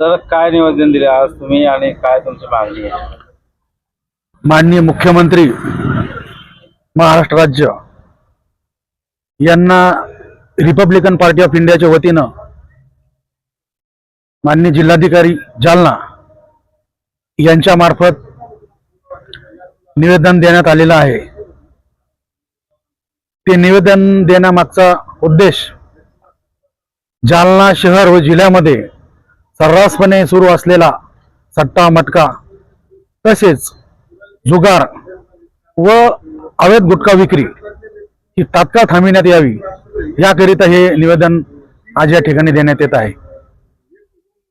तर काय निवेदन दिले आज तुम्ही आणि काय तुमची मागणी आहे? माननीय मुख्यमंत्री महाराष्ट्र राज्य यांना रिपब्लिकन पार्टी ऑफ इंडियाच्या वतीनं माननीय जिल्हाधिकारी जालना यांच्या मार्फत निवेदन देण्यात आलेलं आहे. ते निवेदन देण्यामागचा उद्देश जालना शहर व जिल्ह्यामध्ये सर्रासपणे सुरू असलेला सट्टा मटका तसेच जुगार व अवैध गुटखा विक्री ही तात्काळ थांबविण्यात यावी याकरिता हे निवेदन आज या ठिकाणी देण्यात येत आहे.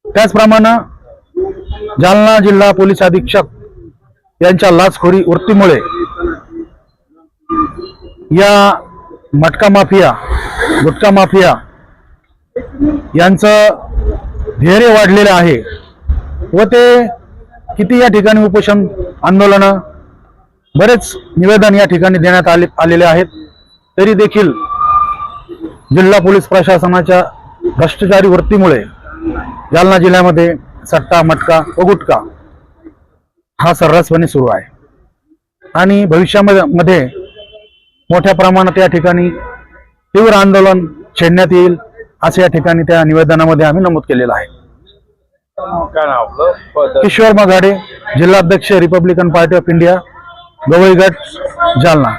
त्याचप्रमाणे जालना जिल्हा पोलीस अधीक्षक यांच्या लाचखोरी वृत्तीमुळे या मटका माफिया गुटखा माफिया यांचं धैर्य वाढलेलं आहे. व ते किती या ठिकाणी उपोषण आंदोलन बरेच निवेदन या ठिकाणी देण्यात आले आलेले आहेत. तरी देखील जिल्हा पोलीस प्रशासनाच्या भ्रष्टाचारी वृत्तीमुळे जालना जिल्ह्यामध्ये सट्टा मटका व गुटका हा सर्रासपणे सुरू आहे. आणि भविष्यामध्ये मोठ्या प्रमाणात या ठिकाणी तीव्र आंदोलन छेडण्यात येईल. असं या ठिकाणी त्या निवेदनामध्ये आम्ही नमूद केलेलं आहे. काय नाव आपलं? पद. किशोर मघाडे जिल्हाध्यक्ष रिपब्लिकन पार्टी ऑफ इंडिया गवईगट जालना.